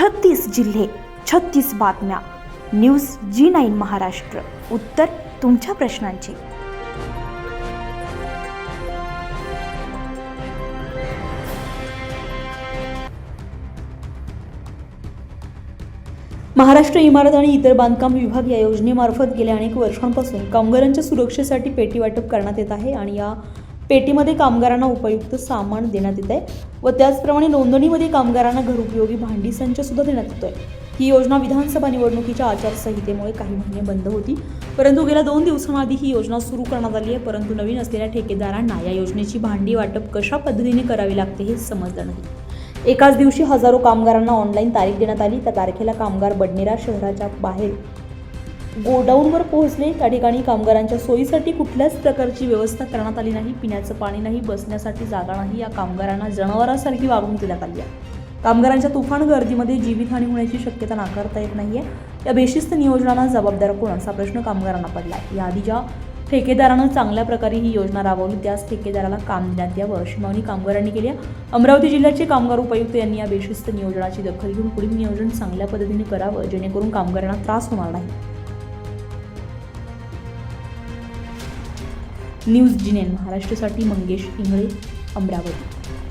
छत्तीस जिल्हे छत्तीस बातम्या. News G nine Maharashtra. उत्तर तुमच्या प्रश्नांची. महाराष्ट्र इमारत आणि इतर बांधकाम विभाग या योजनेमार्फत गेल्या अनेक वर्षांपासून कामगारांच्या सुरक्षेसाठी पेटी वाटप करण्यात येत आहे आणि या पेटीमध्ये कामगारांना उपयुक्त सामान देण्यात येत आहे व त्याचप्रमाणे नोंदणीमध्ये कामगारांना घरउपयोगी भांडी संच सुद्धा देण्यात आहे ही योजना विधानसभा निवडणुकीच्या आचारसंहितेमुळे काही महिने बंद होती. परंतु गेल्या दोन दिवसांआधी ही योजना सुरू करण्यात आली आहे. परंतु नवीन असलेल्या ठेकेदारांना या योजनेची भांडी वाटप कशा पद्धतीने करावी लागते हे समजलं नाही. एकाच दिवशी हजारो कामगारांना ऑनलाईन तारीख देण्यात आली. त्या तारखेला कामगार बडनेरा शहराच्या बाहेर गोडाऊनवर पोहोचले. त्या ठिकाणी कामगारांच्या सोयीसाठी कुठल्याच प्रकारची व्यवस्था करण्यात आली नाही. पिण्याचं पाणी नाही बसण्यासाठी जागा नाही. या कामगारांना जनावरांसारखी वागणूक देण्यात आली आहे. कामगारांच्या तुफान गर्दीमध्ये जीवितहानी होण्याची शक्यता नाकारता येत नाही आहे या बेशिस्त नियोजनाला जबाबदार कोण? असा प्रश्न कामगारांना पडला आहे. याआधी ज्या ठेकेदारानं चांगल्या प्रकारे ही योजना राबवली त्याच ठेकेदाराला काम देण्यात यावं अशी मागणी कामगारांनी केली आहे. अमरावती जिल्ह्याचे कामगार उपायुक्त यांनी या बेशिस्त नियोजनाची दखल घेऊन पुढील नियोजन चांगल्या पद्धतीने करावं जेणेकरून कामगारांना त्रास होणार नाही. न्यूज जिनेन महाराष्ट्रासाठी मंगेश इंगळे अमरावती.